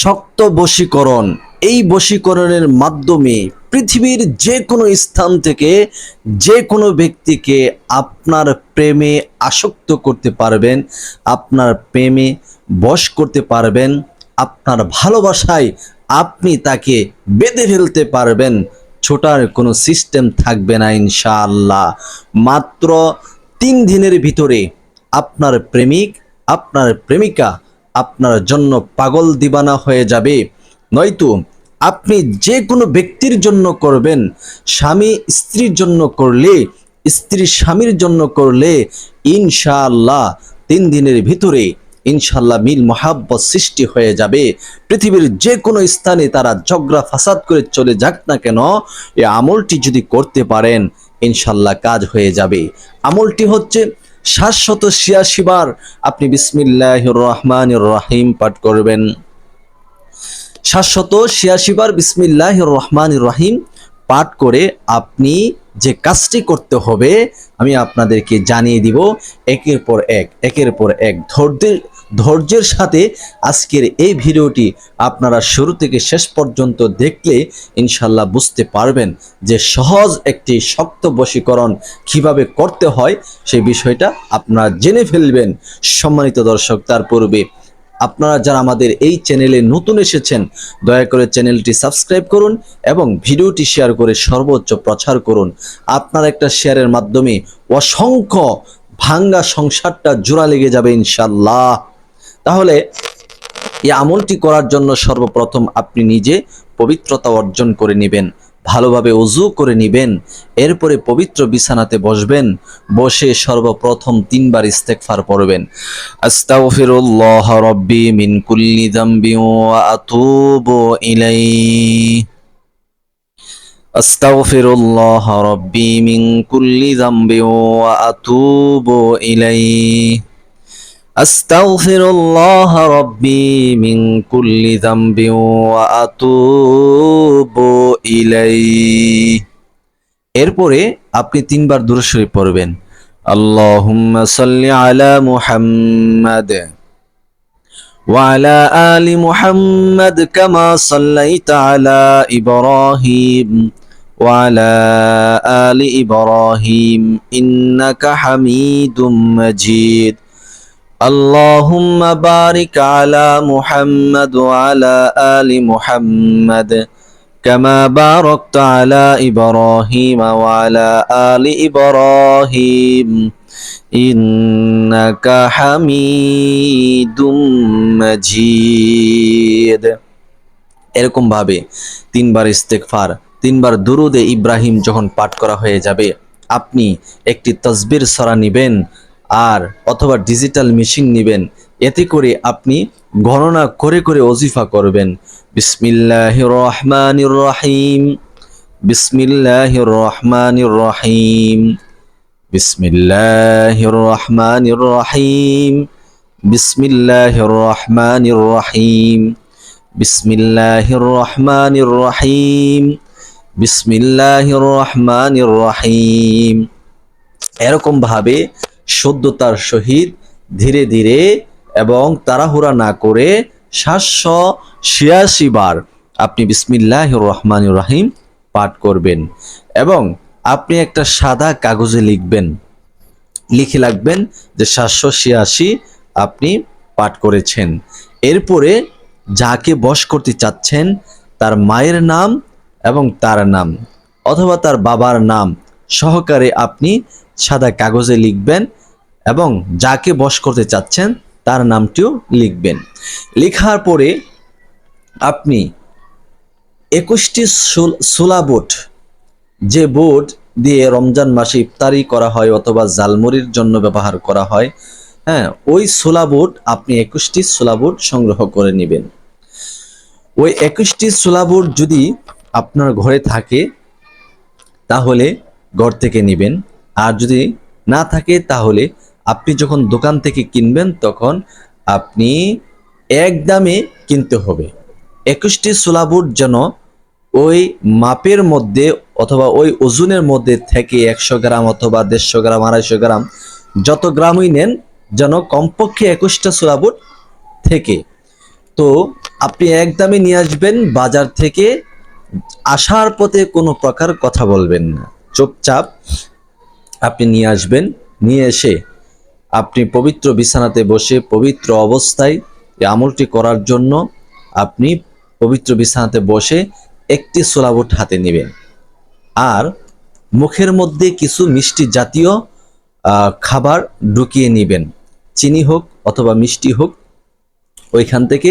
শক্ত বশীকরণ। এই বশীকরণের মাধ্যমে পৃথিবীর যে কোনো স্থান থেকে যে কোনো ব্যক্তিকে আপনার প্রেমে আসক্ত করতে পারবেন, আপনার প্রেমে বশ করতে পারবেন, আপনার ভালোবাসায় আপনি তাকে বেঁধে ফেলতে পারবেন। ছোটার কোনো সিস্টেম থাকবে না ইনশাআল্লাহ। মাত্র তিন দিনের ভিতরে আপনার প্রেমিক, আপনার প্রেমিকা আপনার জন্য পাগল দিবানা হয়ে যাবে। নয়তো আপনি যে কোনো ব্যক্তির জন্য করবেন। স্বামী স্ত্রীর জন্য করলে, স্ত্রী স্বামীর জন্য করলে ইনশাআল্লাহ তিন দিনের ভিতরে ইনশাল্লাহ মিল মহাব্বত সৃষ্টি হয়ে যাবে। পৃথিবীর যে কোনো স্থানে তারা ঝগড়া ফাসাদ করে চলে যাক না কেন এই আমলটি যদি করতে পারেন ইনশাল্লাহ কাজ হয়ে যাবে। আমলটি হচ্ছে সাতশত ছিয়াশি বার আপনি বিসমিল্লাহ রহমান রাহিম পাঠ করবেন। সাতশত ছিয়াশি বার বিসমিল্লাহ রহমান রাহিম পাঠ করে আপনি যে কাজটি করতে হবে, আমি আপনাদেরকে জানিয়ে দিব, একের পর এক, একের পর এক ধৈর্যের ধৈর্যের সাথে আজকের এই ভিডিওটি আপনারা শুরু থেকে শেষ পর্যন্ত দেখলে ইনশাল্লাহ বুঝতে পারবেন যে সহজ একটি শক্ত বশীকরণ কীভাবে করতে হয় সেই বিষয়টা আপনারা জেনে ফেলবেন। সম্মানিত দর্শক, তার পূর্বে আপনারা যারা আমাদের এই চ্যানেলে নতুন এসেছেন, দয়া করে চ্যানেলটি সাবস্ক্রাইব করুন এবং ভিডিওটি শেয়ার করে সর্বোচ্চ প্রচার করুন। আপনার একটা শেয়ারের মাধ্যমে অসংখ্য ভাঙ্গা সংসারটা জোড়া লেগে যাবে ইনশাল্লাহ। তাহলে এই আমলটি করার জন্য সর্বপ্রথম আপনি নিজে পবিত্রতা অর্জন করে নেবেন, ভালোভাবে অজু করে নেবেন, এরপরে পবিত্র বিছানাতে বসবেন, বসে সর্বপ্রথম তিনবার ইস্তেকফার পড়বেন। আস্তাগফিরুল্লাহ রব্বি মিন কুল্লি যামবি ওয়া আতুবু ইলাইহি। আস্তাগফিরুল্লাহ রব্বি মিন কুল্লি যামবি ওয়া আতুবু ইলাইহি। أستغفر الله ربي من كل ذنب وأتوب إليه এরপরে আপনি তিনবার দূর শরীফ পড়বেন আল্লাহুম্মা সাল্লি আলা মুহাম্মাদ وعلى آل محمد كما صليت على إبراهيم وعلى آل إبراهيم إنك حميد مجيد اللهم بارك على محمد وعلى آل محمد كما باركت على إبراهيم وعلى آل إبراهيم إنك حميد مجيد এরকম ভাবে তিনবার ইস্তেকফার তিনবার দুরুদে ইব্রাহিম যখন পাঠ করা হয়ে যাবে আপনি একটি তসবির সরা নিবেন আর অথবা ডিজিটাল মেশিন নেবেন। এতে করে আপনি গণনা করে করে অজিফা করবেন। বিসমিল্লাহ রহমান রহিম বিসমিল্লাহ রহমান রহিম বিসমিল্লাহ রহমান রহিম বিসমিল্লাহ রহমান রহিম বিসমিল্লাহ রহমান রহিম বিসমিল্লাহ রহমান রহিম এরকম ভাবে সদ্যতার সহিত ধীরে ধীরে এবং তাড়াহুড়া না করে সাতশো ছিয়াশি বার আপনি বিসমিল্লাহ রহমান রাহিম পাঠ করবেন এবং আপনি একটা সাদা কাগজে লিখবেন। লিখে রাখবেন যে সাতশো ছিয়াশি আপনি পাঠ করেছেন। এরপরে যাকে বশ করতে চাচ্ছেন তার মায়ের নাম এবং তার নাম অথবা তার বাবার নাম সহকারে আপনি সাদা কাগজে লিখবেন এবং যাকে বশ করতে চাচ্ছেন, তার নামটিও লিখবেন। লেখার পরে আপনি একুশটি সোলা বোট, যে বোট দিয়ে রমজান মাসে ইফতারি করা হয় অথবা জালমুড়ির জন্য ব্যবহার করা হয় হ্যাঁ ওই সোলা বোট আপনি একুশটি সোলা বোট সংগ্রহ করে নেবেন। ওই একুশটি সোলা বোট যদি আপনার ঘরে থাকে, তাহলে ঘর থেকে নেবেন। আর যদি না থাকে, তাহলে আপনি যখন দোকান থেকে কিনবেন, তখন আপনি এক দামে কিনতে হবে। একুশটি সোলাবুট যেন ওই মাপের মধ্যে অথবা ওই ওজনের মধ্যে থেকে একশো গ্রাম অথবা দেড়শো গ্রাম, আড়াইশো গ্রাম যত গ্রামই নেন, যেন কমপক্ষে একুশটা সোলাবুট থেকে। তো আপনি একদমই নিয়ে আসবেন, বাজার থেকে আসার পথে কোনো প্রকার কথা বলবেন না। চুপচাপ আপনি নিয়ে আসবেন। নিয়ে এসে আপনি পবিত্র বিছানাতে বসে পবিত্র অবস্থায় এই আমলটি করার জন্য আপনি পবিত্র বিছানাতে বসে একটি সোলাবুট হাতে নেবেন। আর মুখের মধ্যে কিছু মিষ্টি জাতীয় খাবার ঢুকিয়ে নেবেন। চিনি হোক অথবা মিষ্টি হোক, ওইখান থেকে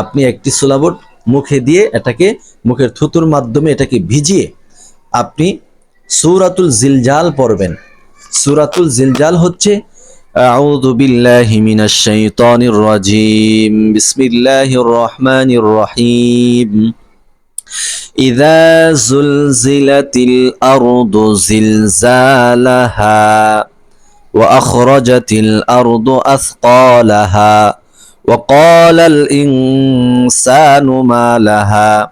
আপনি একটি সোলাবট মুখে দিয়ে এটাকে মুখের থুতুর মাধ্যমে এটাকে ভিজিয়ে আপনি সূরাতুল জিলজাল পড়বেন সূরাতুল জিলজাল হচ্ছে أعوذ بالله من الشيطان الرجيم بسم الله الرحمن الرحيم إذا زلزلت الأرض زلزالها وأخرجت الأرض أثقالها وقال الإنسان ما لها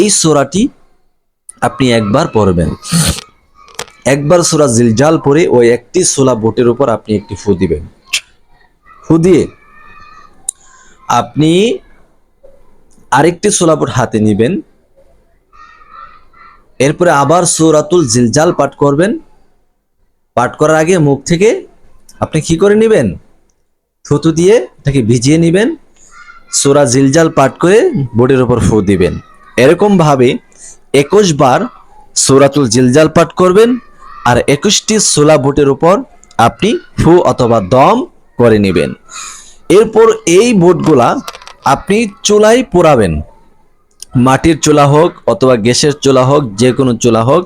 এই সোরাটি আপনি একবার পড়বেন। একবার সূরা জিলজাল পরে ওই একটি সোলা বোটের উপর আপনি একটি ফু দিবেন। ফু দিয়ে আপনি আরেকটি সোলা বোট হাতে নেবেন। এরপরে আবার সূরাতুল জিলজাল পাঠ করবেন। পাঠ করার আগে মুখ থেকে আপনি কি করে নেবেন? থুতু দিয়ে এটাকে ভিজিয়ে নেবেন। সোরা জিলজাল পাঠ করে বোর্ডের উপর ফু দিবেন। এরকম ভাবে একুশ বার সূরাতুল জিলজাল পাঠ করবেন আর একুশটি সোলা বোটের উপর আপনি ফু অথবা দম করে নেবেন। এরপর এই বোটগুলা আপনি চুলায় পোড়াবেন। মাটির চুলা হোক অথবা গ্যাসের চুলা হোক যে কোনো চুলা হোক,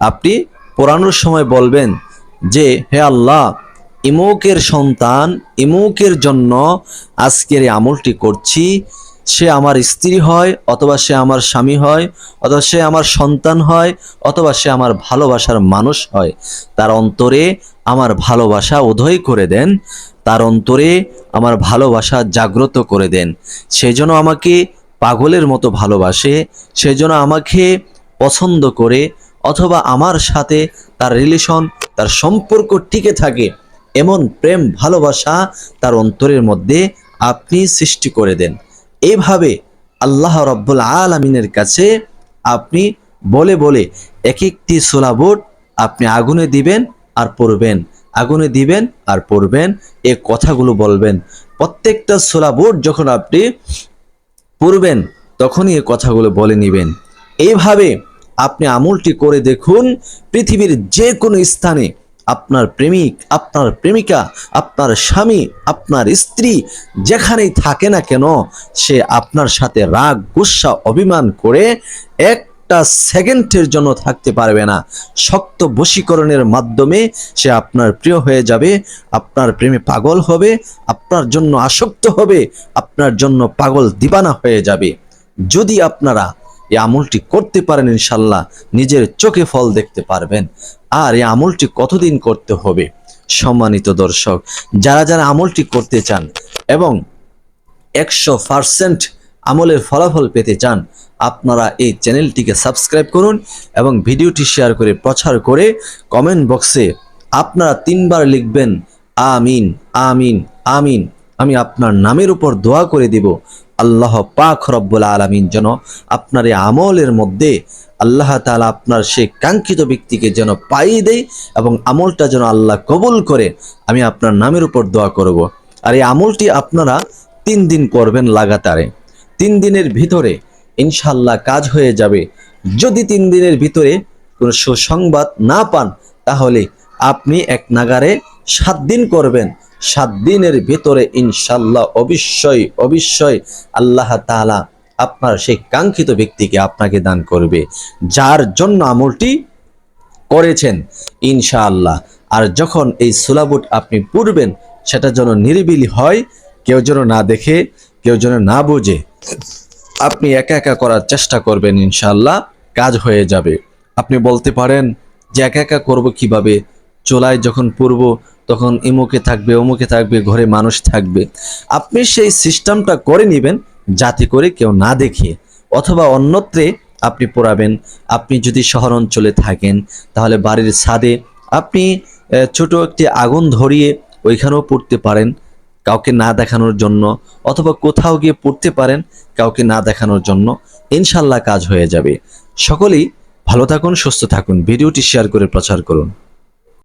আপনি পোড়ানোর সময় বলবেন যে, হে আল্লাহ, ইমুকের সন্তান, ইমুকের জন্য আজকের এই আমলটি করছি সে আমার স্ত্রী হয় অথবা সে আমার স্বামী হয়, অথবা সে আমার সন্তান হয়, অথবা সে আমার ভালোবাসার মানুষ হয়। তার অন্তরে আমার ভালোবাসা উদয় করে দেন, তার অন্তরে আমার ভালোবাসা জাগ্রত করে দেন। সেই জন্য আমাকে পাগলের মতো ভালোবাসে সেই জন্য আমাকে পছন্দ করে, অথবা আমার সাথে তার রিলেশন তার সম্পর্ক টিকে থাকে, এমন প্রেম ভালোবাসা তার অন্তরের মধ্যে আপনি সৃষ্টি করে দেন। এইভাবে আল্লাহ রব্বুল আলমিনের কাছে আপনি বলে বলে এক একটি সোলাবোট আপনি আগুনে দিবেন আর পড়বেন। আগুনে দিবেন আর পড়বেন, এ কথাগুলো বলবেন। প্রত্যেকটা সোলাবোট যখন আপনি পড়বেন, তখনই এ কথাগুলো বলে নেবেন। এইভাবে আপনি আমলটি করে দেখুন, পৃথিবীর যে কোনো স্থানে আপনার প্রেমিক, আপনার প্রেমিকা, আপনার স্বামী, আপনার স্ত্রী যেখানেই থাকে না কেন, সে আপনার সাথে রাগ, গুসা, অভিমান করে একটা সেকেন্ডের জন্য থাকতে পারবে না। শক্ত বশীকরণের মাধ্যমে সে আপনার প্রিয় হয়ে যাবে, আপনার প্রেমে পাগল হবে, আপনার জন্য আসক্ত হবে, আপনার জন্য পাগল দিবানা হয়ে যাবে। যদি আপনারা এই আমলটি করতে পারেন ইনশাল্লাহ, নিজের চোখে ফল দেখতে পারবেন। আর এই আমলটি কতদিন করতে হবে? সম্মানিত দর্শক, যারা যারা আমলটি করতে চান এবং একশো পার্সেন্ট আমলের ফলাফল পেতে চান, আপনারা এই চ্যানেলটিকে সাবস্ক্রাইব করুন এবং ভিডিওটি শেয়ার করে প্রচার করে কমেন্ট বক্সে আপনারা তিনবার লিখবেন, আমিন আমিন আমিন। আমি আপনার নামের উপর দোয়া করে দিব। আল্লাহ পাক রব্বুল আলমিন যেন আপনার এই আমলের মধ্যে আল্লাহ তাআলা আপনার সেই কাঙ্ক্ষিত ব্যক্তিকে যেন পাইয়ে দেয় এবং আমলটা যেন আল্লাহ কবুল করে, আমি আপনার নামের উপর দোয়া করব। আর এই আমলটি আপনারা তিন দিন করবেন লাগাতারে। তিন দিনের ভিতরে ইনশাল্লাহ কাজ হয়ে যাবে। যদি তিন দিনের ভিতরে কোনো সুসংবাদ না পান, তাহলে আপনি এক নাগারে সাত দিন করবেন। সাত দিনের ভিতরে ইনশাল্লাহ, অবশ্যই অবশ্যই আল্লাহ তাআলা আপনার সেই কাঙ্ক্ষিত ব্যক্তিকে আপনাকে দান করবে। যার জন্য আমলটি করেছেন ইনশাআল্লাহ। আর যখন এই সুলাবুট আপনি পড়বেন, সেটা যেন নিরিবিলি হয়, কেউ যেন না দেখে, কেউ যেন না বোঝে, আপনি একা একা করার চেষ্টা করবেন ইনশাআল্লাহ, কাজ হয়ে যাবে। আপনি বলতে পারেন যে একা একা করব কীভাবে? চোলায় যখন পড়ব তখন ইমুকে থাকবে, অমুকে থাকবে, ঘরে মানুষ থাকবে। আপনি সেই সিস্টেমটা করে নেবেন যাতে করে কেউ না দেখে, অথবা অন্যত্রে আপনি পড়াবেন। আপনি যদি শহর অঞ্চলে থাকেন, তাহলে বাড়ির ছাদে আপনি ছোট একটি আগুন ধরিয়ে ওইখানেও পড়তে পারেন কাউকে না দেখানোর জন্য, অথবা কোথাও গিয়ে পড়তে পারেন কাউকে না দেখানোর জন্য। ইনশাল্লাহ কাজ হয়ে যাবে। সকলেই ভালো থাকুন, সুস্থ থাকুন। ভিডিওটি শেয়ার করে প্রচার করুন।